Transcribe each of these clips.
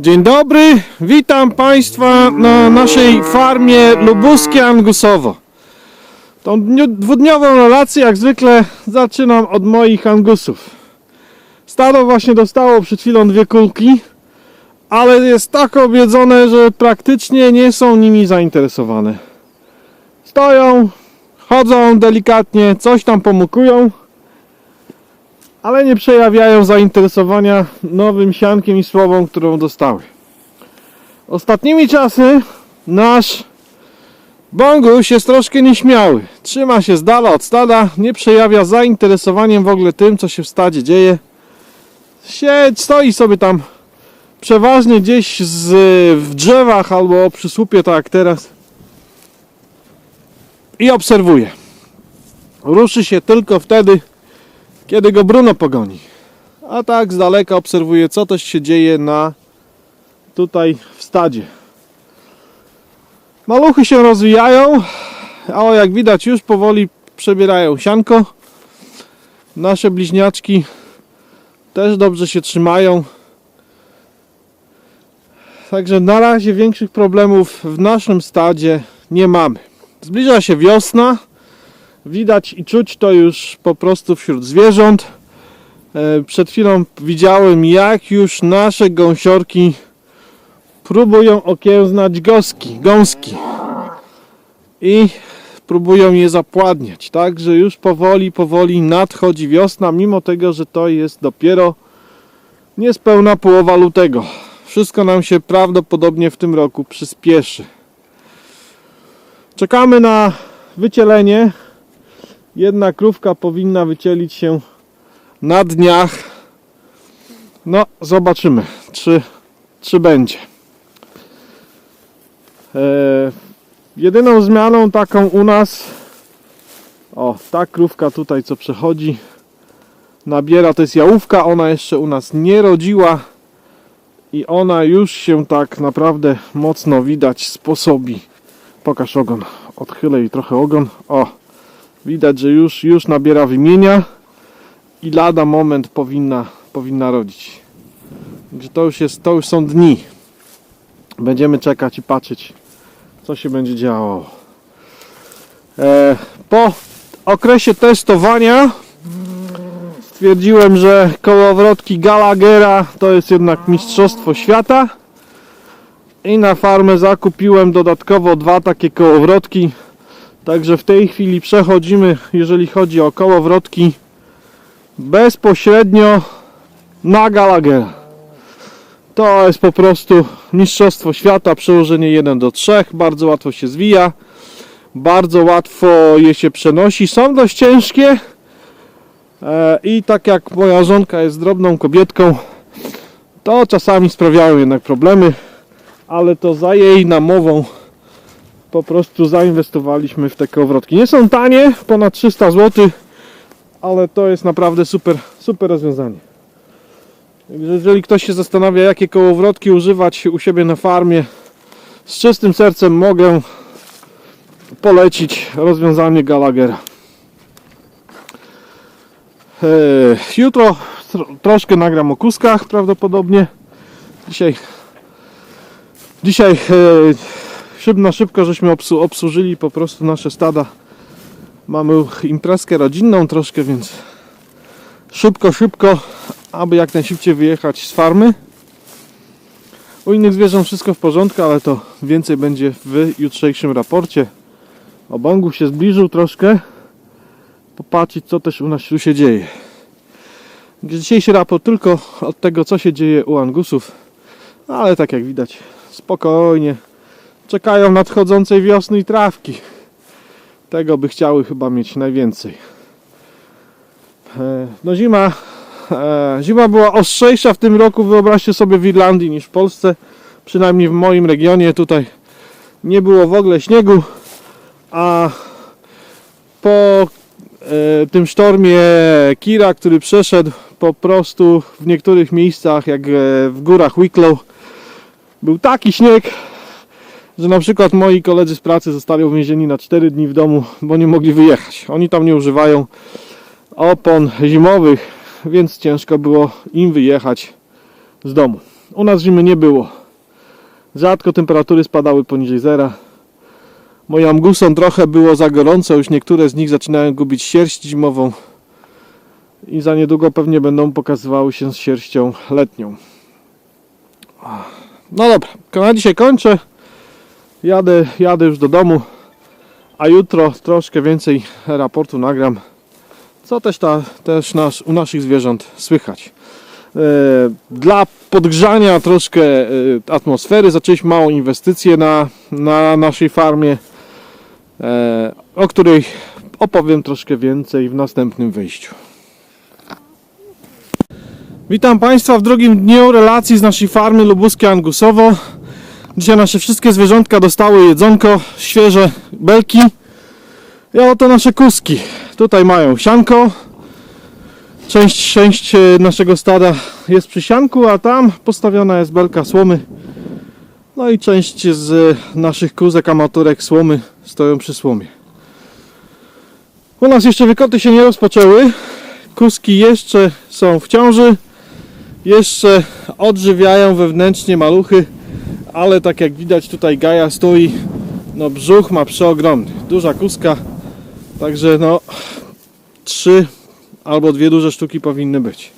Dzień dobry, witam Państwa na naszej farmie Lubuskie Angusowo. Tą dwudniową relację jak zwykle zaczynam od moich Angusów. Stado właśnie dostało przed chwilą dwie kulki, ale jest tak obiedzone, że praktycznie nie są nimi zainteresowane. Stoją, chodzą delikatnie, coś tam pomukują, ale nie przejawiają zainteresowania nowym siankiem i słową, którą dostały. Ostatnimi czasy nasz Bonguś jest troszkę nieśmiały. Trzyma się z dala od stada, nie przejawia zainteresowaniem w ogóle tym, co się w stadzie dzieje. Siedź, stoi sobie tam przeważnie gdzieś z, w drzewach albo przy słupie, tak jak teraz. I obserwuje. Ruszy się tylko wtedy, kiedy go Bruno pogoni. A tak z daleka obserwuję, co też się dzieje na tutaj w stadzie. Maluchy się rozwijają, a o jak widać już powoli przebierają sianko. Nasze bliźniaczki też dobrze się trzymają. Także na razie większych problemów w naszym stadzie nie mamy. Zbliża się wiosna. Widać i czuć to już po prostu wśród zwierząt. E, Przed chwilą widziałem, jak już nasze gąsiorki próbują okiełznać goski, gąski i próbują je zapładniać. Także już powoli, powoli nadchodzi wiosna, mimo tego, że to jest dopiero niespełna połowa lutego. Wszystko nam się prawdopodobnie w tym roku przyspieszy. Czekamy na wycielenie Jedna krówka powinna wycielić się na dniach. No, zobaczymy, czy, czy będzie. E, jedyną zmianą taką u nas, o, ta krówka tutaj, co przechodzi, nabiera, to jest jałówka, ona jeszcze u nas nie rodziła i ona już się tak naprawdę mocno widać sposobi. Pokaż ogon, odchylę jej trochę ogon, o, Widać, że już, już nabiera wymienia i lada moment powinna, powinna rodzić. Także to już, jest, to już są dni. Będziemy czekać i patrzeć, co się będzie działo. E, po okresie testowania stwierdziłem, że kołowrotki Gallaghera to jest jednak mistrzostwo świata. I na farmę zakupiłem dodatkowo dwa takie kołowrotki Także w tej chwili przechodzimy, jeżeli chodzi o kołowrotki, bezpośrednio na Gallaghera. To jest po prostu mistrzostwo świata, przełożenie 1 do 3, bardzo łatwo się zwija, bardzo łatwo je się przenosi, są dość ciężkie e, i tak jak moja żonka jest drobną kobietką, to czasami sprawiają jednak problemy, ale to za jej namową po prostu zainwestowaliśmy w te kołowrotki. Nie są tanie, ponad 300 zł, ale to jest naprawdę super, super rozwiązanie. Jeżeli ktoś się zastanawia, jakie kołowrotki używać u siebie na farmie, z czystym sercem mogę polecić rozwiązanie Gallaghera. Eee, Jutro tro, troszkę nagram o kuskach prawdopodobnie. Dzisiaj dzisiaj szyb na szybko żeśmy obsu- obsłużyli po prostu nasze stada. Mamy imprezkę rodzinną troszkę, więc szybko, szybko, aby jak najszybciej wyjechać z farmy. U innych zwierząt wszystko w porządku, ale to więcej będzie w jutrzejszym raporcie. Obągu się zbliżył troszkę. Popatrzeć co też u nas tu się dzieje. Dzisiejszy raport tylko od tego co się dzieje u Angusów. Ale tak jak widać spokojnie czekają nadchodzącej wiosny i trawki. Tego by chciały chyba mieć najwięcej. E, No zima, e, zima była ostrzejsza w tym roku, wyobraźcie sobie w Irlandii niż w Polsce. Przynajmniej w moim regionie tutaj nie było w ogóle śniegu, a po e, tym sztormie Kira, który przeszedł po prostu w niektórych miejscach, jak w górach Wicklow, był taki śnieg, że na przykład moi koledzy z pracy zostali uwięzieni na 4 dni w domu, bo nie mogli wyjechać. Oni tam nie używają opon zimowych, więc ciężko było im wyjechać z domu. U nas zimy nie było. Rzadko temperatury spadały poniżej zera. Moim angusom trochę było za gorąco, już niektóre z nich zaczynają gubić sierść zimową i za niedługo pewnie będą pokazywały się z sierścią letnią. No dobra, na dzisiaj kończę. Jadę, jadę już do domu, a jutro troszkę więcej raportu nagram. Co też, ta, też nasz, u naszych zwierząt słychać. E, Dla podgrzania troszkę e, atmosfery zaczęliśmy małą inwestycję na, na naszej farmie, e, o której opowiem troszkę więcej w następnym wyjściu. Witam Państwa w drugim dniu relacji z naszej farmy lubuskie Angusowo. Dzisiaj nasze wszystkie zwierzątka dostały jedzonko, świeże belki. I oto nasze kuski. Tutaj mają sianko. Część, część e, naszego stada jest przy sianku, a tam postawiona jest belka słomy. No i część z naszych kuzek amatorek słomy stoją przy słomie. U nas jeszcze wykoty się nie rozpoczęły. Kuski jeszcze są w ciąży. Jeszcze odżywiają wewnętrznie maluchy, ale tak jak widać tutaj Gaja stoi, no brzuch ma przeogromny, duża kuska, także no trzy albo dwie duże sztuki powinny być.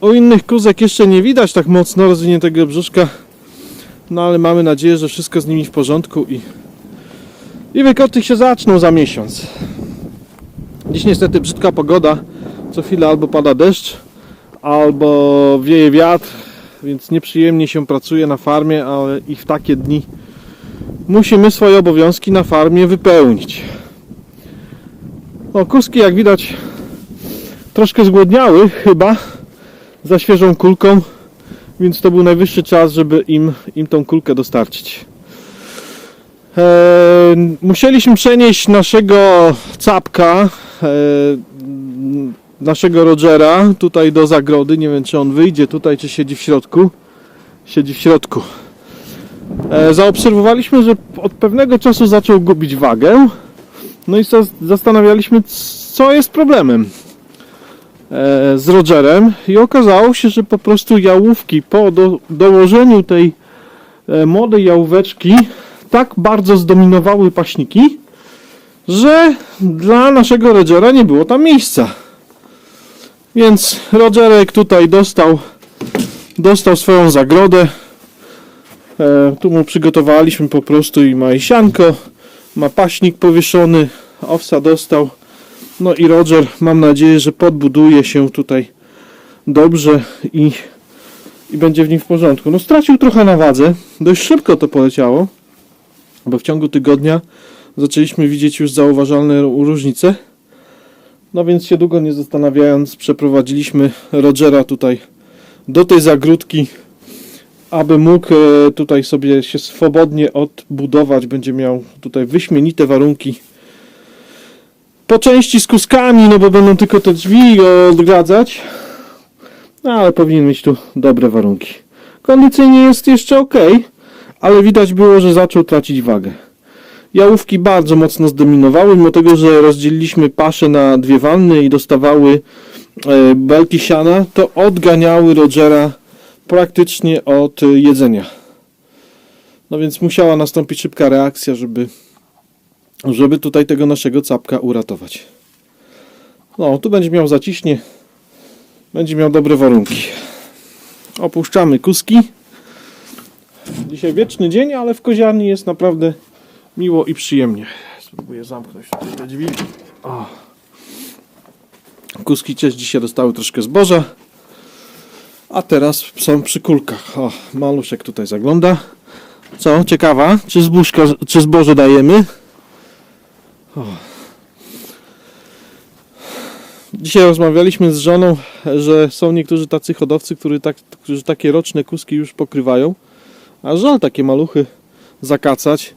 U innych kuzek jeszcze nie widać tak mocno rozwiniętego brzuszka, no ale mamy nadzieję, że wszystko z nimi w porządku i, i wykoty się zaczną za miesiąc. Dziś niestety brzydka pogoda, co chwilę albo pada deszcz, albo wieje wiatr, więc nieprzyjemnie się pracuje na farmie, ale i w takie dni musimy swoje obowiązki na farmie wypełnić. O, kuski jak widać troszkę zgłodniały chyba za świeżą kulką, więc to był najwyższy czas, żeby im, im tą kulkę dostarczyć. Eee, musieliśmy przenieść naszego capka, eee, naszego Rogera tutaj do zagrody. Nie wiem, czy on wyjdzie tutaj, czy siedzi w środku. Siedzi w środku. E, zaobserwowaliśmy, że od pewnego czasu zaczął gubić wagę. No i zas- zastanawialiśmy, co jest problemem e, z Rogerem. I okazało się, że po prostu jałówki po do, dołożeniu tej e, młodej jałóweczki tak bardzo zdominowały paśniki, że dla naszego Rogera nie było tam miejsca. Więc Rogerek tutaj dostał, dostał swoją zagrodę. E, tu mu przygotowaliśmy po prostu i ma i sianko, ma paśnik powieszony, owsa dostał. No i Roger, mam nadzieję, że podbuduje się tutaj dobrze i, i będzie w nim w porządku. No stracił trochę na wadze, dość szybko to poleciało, bo w ciągu tygodnia zaczęliśmy widzieć już zauważalne różnice. No więc się długo nie zastanawiając, przeprowadziliśmy Rogera tutaj do tej zagródki, aby mógł e, tutaj sobie się swobodnie odbudować. Będzie miał tutaj wyśmienite warunki. Po części z kuskami, no bo będą tylko te drzwi odgradzać. No, ale powinien mieć tu dobre warunki. Kondycyjnie jest jeszcze ok, ale widać było, że zaczął tracić wagę. Jałówki bardzo mocno zdominowały, mimo tego, że rozdzieliliśmy pasze na dwie wanny i dostawały e, belki siana, to odganiały Rogera praktycznie od e, jedzenia. No więc musiała nastąpić szybka reakcja, żeby, żeby tutaj tego naszego capka uratować. No, tu będzie miał zaciśnie, będzie miał dobre warunki. Opuszczamy kuski. Dzisiaj wieczny dzień, ale w koziarni jest naprawdę miło i przyjemnie. Spróbuję zamknąć tutaj te drzwi. O. Kuski też dzisiaj dostały troszkę zboża. A teraz są przy kulkach. O, maluszek tutaj zagląda. Co, ciekawa? Czy, zbóżka, czy zboże dajemy? O. Dzisiaj rozmawialiśmy z żoną, że są niektórzy tacy hodowcy, którzy, tak, którzy takie roczne kuski już pokrywają. A żal takie maluchy zakacać.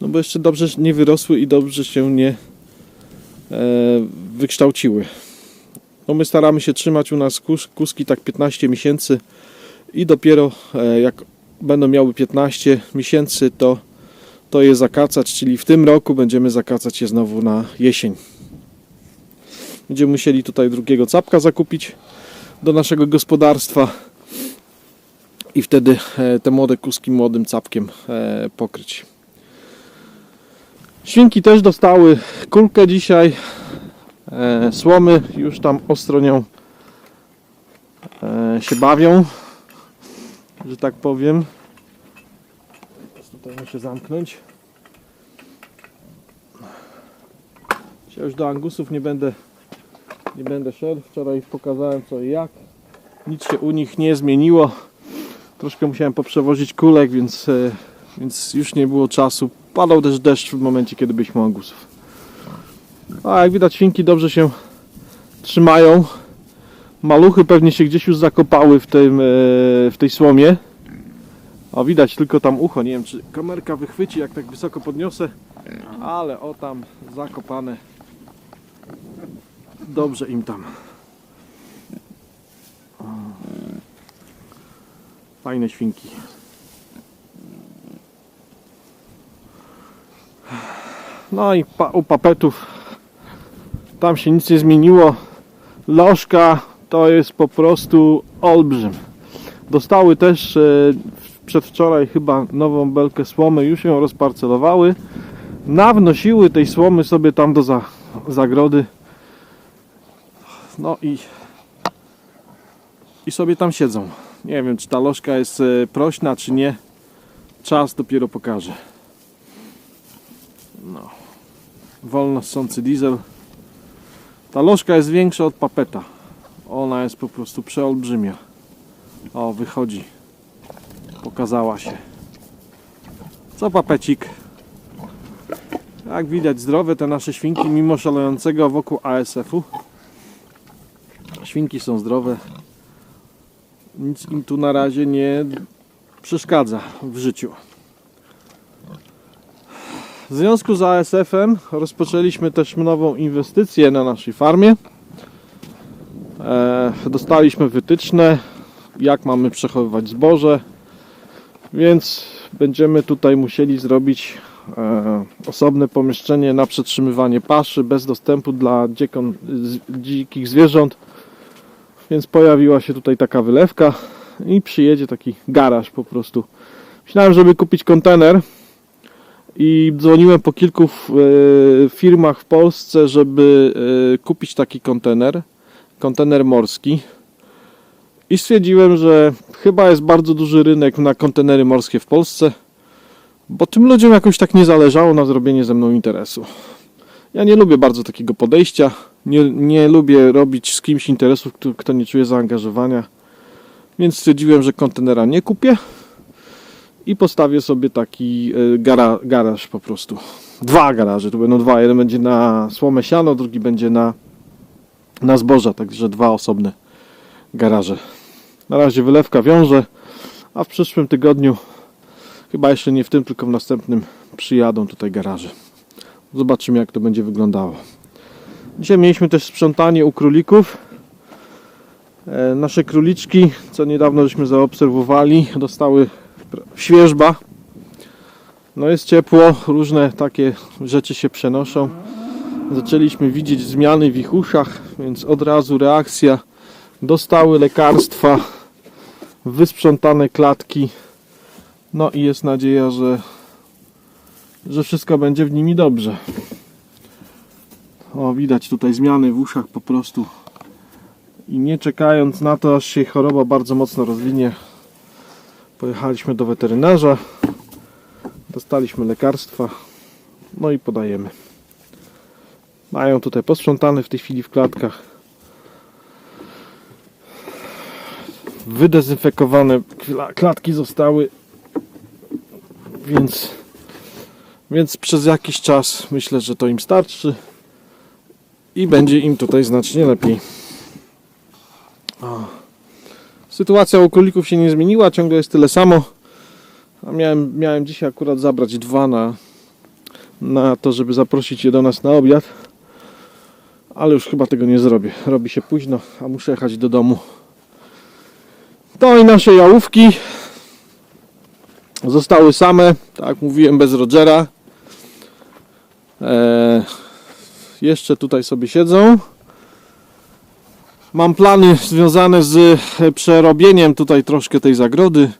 No bo jeszcze dobrze nie wyrosły i dobrze się nie e, wykształciły. No my staramy się trzymać u nas kus, kuski tak 15 miesięcy i dopiero e, jak będą miały 15 miesięcy to, to je zakacać, czyli w tym roku będziemy zakacać je znowu na jesień. Będziemy musieli tutaj drugiego capka zakupić do naszego gospodarstwa. i wtedy e, te młode kuski młodym capkiem e, pokryć. Świnki też dostały kulkę dzisiaj. E, słomy już tam ostro nią e, się bawią, że tak powiem. Tutaj muszę zamknąć. Dzisiaj już do angusów nie będę nie będę szedł. Wczoraj pokazałem co i jak. Nic się u nich nie zmieniło. Troszkę musiałem poprzewozić kulek, więc, e, więc już nie było czasu. Padał też deszcz w momencie, kiedy byliśmy angusów. A jak widać świnki dobrze się trzymają. Maluchy pewnie się gdzieś już zakopały w, tym, e, w tej słomie. O, widać tylko tam ucho. Nie wiem, czy kamerka wychwyci, jak tak wysoko podniosę. Ale o tam zakopane. Dobrze im tam. Fajne świnki. No i pa, u papetów tam się nic nie zmieniło. Lożka to jest po prostu olbrzym. Dostały też e, przedwczoraj chyba nową belkę słomy, już ją rozparcelowały. Nawnosiły tej słomy sobie tam do za, zagrody. No i i sobie tam siedzą. Nie wiem, czy ta lożka jest e, prośna, czy nie. Czas dopiero pokaże. No. Wolno ssący diesel. Ta lożka jest większa od papeta. Ona jest po prostu przeolbrzymia. O, wychodzi. Pokazała się. Co papecik? Jak widać zdrowe te nasze świnki, mimo szalejącego wokół ASF-u. Świnki są zdrowe. Nic im tu na razie nie przeszkadza w życiu. W związku z ASF-em rozpoczęliśmy też nową inwestycję na naszej farmie. E, dostaliśmy wytyczne, jak mamy przechowywać zboże, więc będziemy tutaj musieli zrobić e, osobne pomieszczenie na przetrzymywanie paszy bez dostępu dla dziekon, dzikich zwierząt. Więc pojawiła się tutaj taka wylewka i przyjedzie taki garaż po prostu. Myślałem, żeby kupić kontener i dzwoniłem po kilku e, firmach w Polsce, żeby e, kupić taki kontener, kontener morski. I stwierdziłem, że chyba jest bardzo duży rynek na kontenery morskie w Polsce, bo tym ludziom jakoś tak nie zależało na zrobienie ze mną interesu. Ja nie lubię bardzo takiego podejścia. Nie, nie lubię robić z kimś interesów, kto nie czuje zaangażowania. Więc stwierdziłem, że kontenera nie kupię i postawię sobie taki e, gara, garaż po prostu. Dwa garaże, tu będą dwa. Jeden będzie na słomę siano, drugi będzie na, na zboża, także dwa osobne garaże. Na razie wylewka wiąże, a w przyszłym tygodniu, chyba jeszcze nie w tym, tylko w następnym, przyjadą tutaj garaże. Zobaczymy jak to będzie wyglądało. Dzisiaj mieliśmy też sprzątanie u królików. E, nasze króliczki, co niedawno żeśmy zaobserwowali, dostały świeżba. No jest ciepło, różne takie rzeczy się przenoszą. Zaczęliśmy widzieć zmiany w ich uszach, więc od razu reakcja. Dostały lekarstwa, wysprzątane klatki. No i jest nadzieja, że, że wszystko będzie w nimi dobrze. O, widać tutaj zmiany w uszach po prostu. I nie czekając na to, aż się choroba bardzo mocno rozwinie, pojechaliśmy do weterynarza, dostaliśmy lekarstwa, no i podajemy. Mają tutaj posprzątane w tej chwili w klatkach. Wydezynfekowane kla- klatki zostały, więc, więc przez jakiś czas myślę, że to im starczy i będzie im tutaj znacznie lepiej. O. Sytuacja u królików się nie zmieniła, ciągle jest tyle samo. A miałem, miałem dzisiaj akurat zabrać dwa na, na to, żeby zaprosić je do nas na obiad. Ale już chyba tego nie zrobię. Robi się późno, a muszę jechać do domu. To i nasze jałówki zostały same, tak jak mówiłem, bez Rogera. Eee, jeszcze tutaj sobie siedzą. Mam plany związane z e, przerobieniem tutaj troszkę tej zagrody.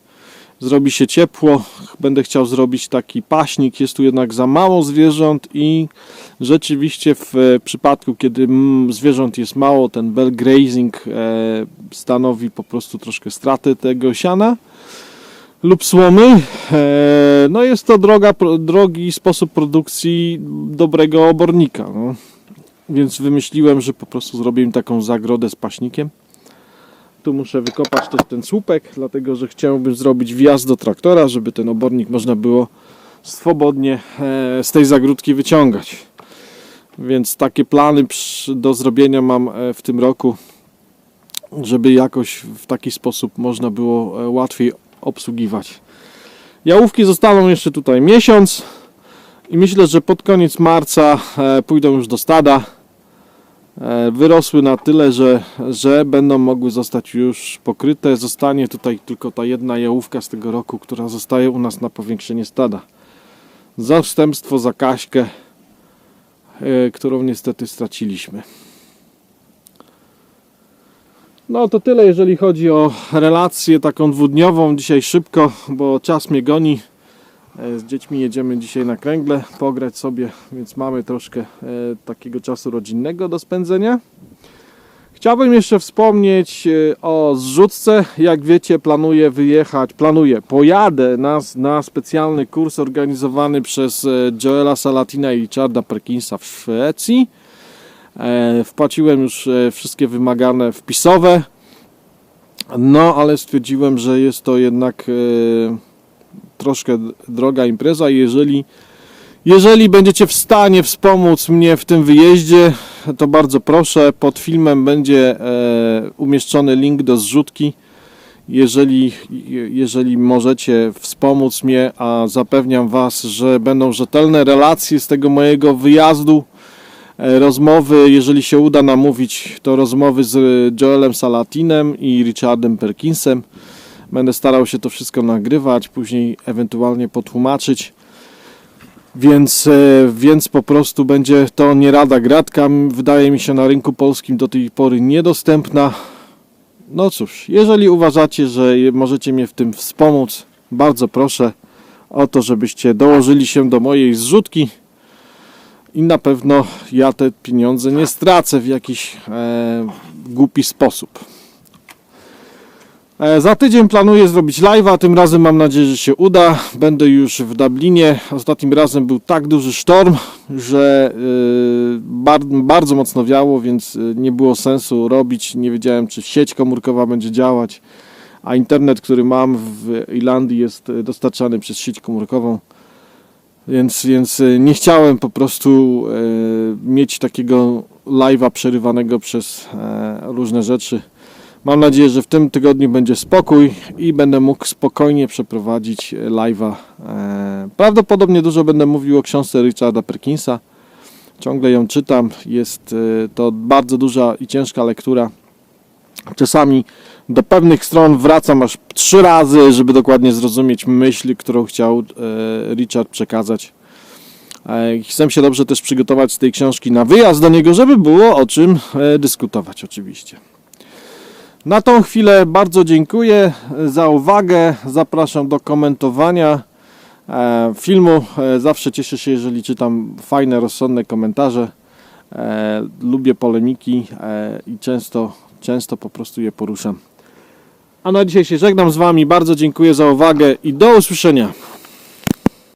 zrobi się ciepło, będę chciał zrobić taki paśnik. Jest tu jednak za mało zwierząt i rzeczywiście w e, przypadku, kiedy mm, zwierząt jest mało, ten bell grazing e, stanowi po prostu troszkę straty tego siana lub słomy. No jest to droga, drogi sposób produkcji dobrego obornika. No. Więc wymyśliłem, że po prostu zrobię im taką zagrodę z paśnikiem. Tu muszę wykopać też ten słupek, dlatego że chciałbym zrobić wjazd do traktora, żeby ten obornik można było swobodnie e, z tej zagródki wyciągać. Więc takie plany do zrobienia mam e, w tym roku, żeby jakoś w taki sposób można było e, łatwiej obsługiwać. Jałówki zostaną jeszcze tutaj miesiąc i myślę, że pod koniec marca pójdą już do stada. E, Wyrosły na tyle, że, że będą mogły zostać już pokryte. Zostanie tutaj tylko ta jedna jałówka z tego roku, która zostaje u nas na powiększenie stada. Zastępstwo za Kaśkę, e, którą niestety straciliśmy. No to tyle, jeżeli chodzi o relację taką dwudniową. Dzisiaj szybko, bo czas mnie goni. E, Z dziećmi jedziemy dzisiaj na kręgle pograć sobie, więc mamy troszkę e, takiego czasu rodzinnego do spędzenia. Chciałbym jeszcze wspomnieć e, o zrzutce. Jak wiecie, planuję wyjechać, planuję, pojadę na, na specjalny kurs organizowany przez Joela Salatina i Richarda Perkinsa w Szwecji. Wpłaciłem już wszystkie wymagane wpisowe. No, ale stwierdziłem, że jest to jednak troszkę droga impreza. Jeżeli, jeżeli będziecie w stanie wspomóc mnie w tym wyjeździe, to bardzo proszę. Pod filmem będzie e, umieszczony link do zrzutki. Jeżeli, jeżeli możecie wspomóc mnie, a zapewniam Was, że będą rzetelne relacje z tego mojego wyjazdu, e, rozmowy, jeżeli się uda namówić, to rozmowy z Joelem Salatinem i Richardem Perkinsem. Będę starał się to wszystko nagrywać, później ewentualnie potłumaczyć. Więc, e, więc po prostu będzie to nie rada gratka. Wydaje mi się na rynku polskim do tej pory niedostępna. No cóż, jeżeli uważacie, że możecie mnie w tym wspomóc, bardzo proszę o to, żebyście dołożyli się do mojej zrzutki i na pewno ja te pieniądze nie stracę w jakiś e, głupi sposób. E, Za tydzień planuję zrobić live'a, tym razem mam nadzieję, że się uda. Będę już w Dublinie. Ostatnim razem był tak duży sztorm, że bar, bardzo mocno wiało, więc y, nie było sensu robić. Nie wiedziałem, czy sieć komórkowa będzie działać, a internet, który mam w Irlandii jest dostarczany przez sieć komórkową. Więc, więc nie chciałem po prostu mieć takiego live'a przerywanego przez e, różne rzeczy. Mam nadzieję, że w tym tygodniu będzie spokój i będę mógł spokojnie przeprowadzić live'a. E, Prawdopodobnie dużo będę mówił o książce Richarda Perkinsa. Ciągle ją czytam. Jest e, to bardzo duża i ciężka lektura. Czasami do pewnych stron wracam aż trzy razy, żeby dokładnie zrozumieć myśl, którą chciał e, Richard przekazać. Chcę się dobrze też przygotować z tej książki na wyjazd do niego, żeby było o czym dyskutować oczywiście. Na tą chwilę bardzo dziękuję za uwagę. Zapraszam do komentowania e, filmu. E, Zawsze cieszę się, jeżeli czytam fajne, rozsądne komentarze. E, Lubię polemiki i często, często po prostu je poruszam. A na dzisiaj się żegnam z Wami. Bardzo dziękuję za uwagę i do usłyszenia.